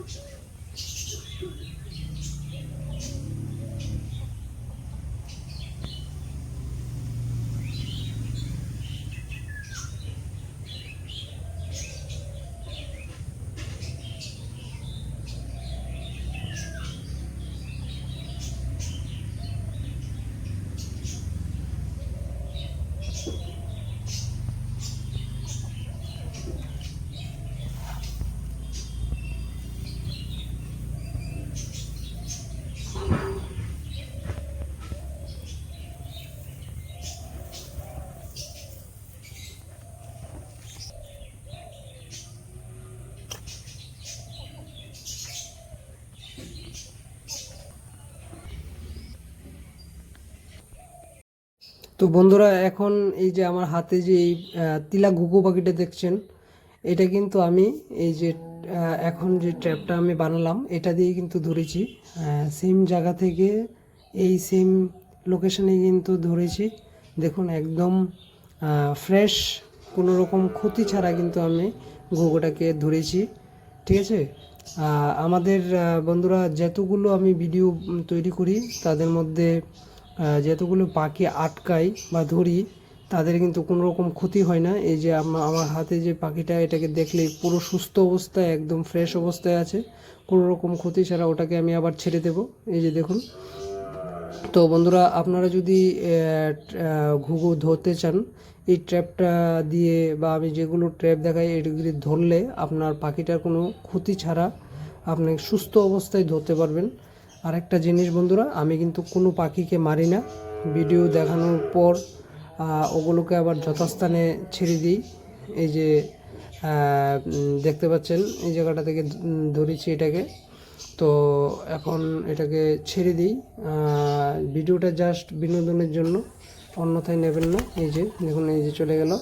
crucial. তো বন্ধুরা, এখন এই যে আমার হাতে যে এই তিলা ঘুঘু পাখিটা দেখছেন, এটা কিন্তু আমি এই যে এখন যে ট্র্যাপটা আমি বানালাম, এটা দিয়ে কিন্তু ধরেছি। সেম জায়গা থেকে এই সেম লোকেশনে কিন্তু ধরেছি। দেখুন, একদম ফ্রেশ কোনো রকম ক্ষতি ছাড়া কিন্তু আমি ঘুঘুটাকে ধরেছি। ঠিক আছে? আমাদের বন্ধুরা, যতগুলো আমি ভিডিও তৈরি করি, তাদের মধ্যে যতগুলো পাখি আটকাই বা ধরি, তাদের কিন্তু কোনো রকম ক্ষতি হয় না। এই যে আমার হাতে যে পাখিটা, এটাকে দেখলে পুরো সুস্থ অবস্থায়, একদম ফ্রেশ অবস্থায় আছে। কোনো রকম ক্ষতি ছাড়া ওটাকে আমি আবার ছেড়ে দেব। এই যে দেখুন। তো বন্ধুরা, আপনারা যদি ঘুঘু ধরতে চান, এই ট্র্যাপটা দিয়ে বা আমি যেগুলো ট্র্যাপ দেখাই, এগুলি ধরলে আপনার পাখিটার কোনো ক্ষতি ছাড়া আপনি সুস্থ অবস্থায় ধরতে পারবেন। আর একটা জিনিস বন্ধুরা, আমি কিন্তু কোনো পাখিকে মারি না। ভিডিও দেখানোর পর ওগুলোকে আবার যথাস্থানে ছেড়ে দিই। এই যে দেখতে পাচ্ছেন, এই জায়গাটা থেকে ধরেছি এটাকে। তো এখন এটাকে ছেড়ে দিই। ভিডিওটা জাস্ট বিনোদনের জন্য, অন্যথায় নেবেন না। এই যে, দেখুন, এই যে চলে গেল।